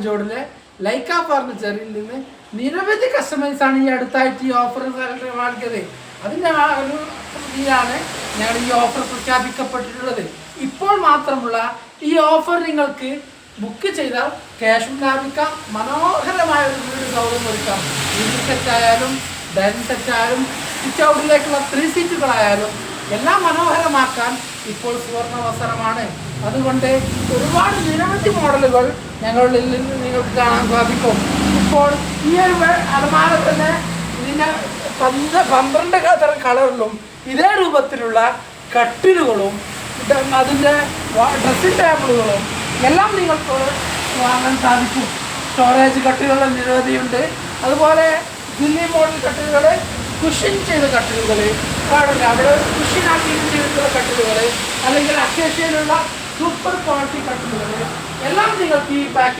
കഞ്ചോടിലെ ലൈക്ക ഫർണിച്ചറിൽ നിന്ന് നിരവധി കസ്റ്റമേഴ്സ് ആണ് ഈ അടുത്തായിട്ട് ഈ ഓഫർ വാങ്ങിയത്. അതിന്റെ ആ ഒരു രീതിയിലാണ് ഞങ്ങൾ ഈ ഓഫർ പ്രഖ്യാപിക്കപ്പെട്ടിട്ടുള്ളത്. ഇപ്പോൾ മാത്രമുള്ള ഈ ഓഫർ നിങ്ങൾക്ക് ബുക്ക് ചെയ്താൽ ക്യാഷും ലാഭിക്കാം. മനോഹരമായ ഒരു വീട് സൗകര്യം ഒരുക്കാം. വീട് സെറ്റായാലും ഡൈനിങ് സെറ്റായാലും സിറ്റ് ഔട്ടിലേക്കുള്ള ത്രീ സീറ്റുകളായാലും എല്ലാം മനോഹരമാക്കാൻ ഇപ്പോൾ സുവർണ അവസരമാണ്. അതുകൊണ്ട് ഒരുപാട് നിരവധി മോഡലുകൾ ഞങ്ങളിൽ നിന്ന് നിങ്ങൾക്ക് കാണാൻ സാധിക്കും. ഇപ്പോൾ ഈ ഒരു അലമാര തന്നെ ഇതിന്റെ പന്ത പന്ത്രണ്ട് തരം കളറിലും ഇതേ രൂപത്തിലുള്ള കട്ടിലുകളും അതിന്റെ ഡ്രസ്സിംഗ് ടേബിളുകളും എല്ലാം നിങ്ങൾക്ക് വാങ്ങാൻ സാധിക്കും. സ്റ്റോറേജ് കട്ടിലുകൾ നിരവധിയുണ്ട്. അതുപോലെ ദില്ലി മോഡൽ കട്ടിലുകൾ കുഷൻ ചെയ്ത കട്ടിലുകൾ കാണില്ല അവിടെ കുഷനാക്കി ചെയ്തിട്ടുള്ള കട്ടിലുകൾ അല്ലെങ്കിൽ അക്കേഷ്യയിലുള്ള സൂപ്പർ ക്വാളിറ്റി കട്ടിലുകൾ എല്ലാം നിങ്ങൾക്ക് ഈ പാക്ക്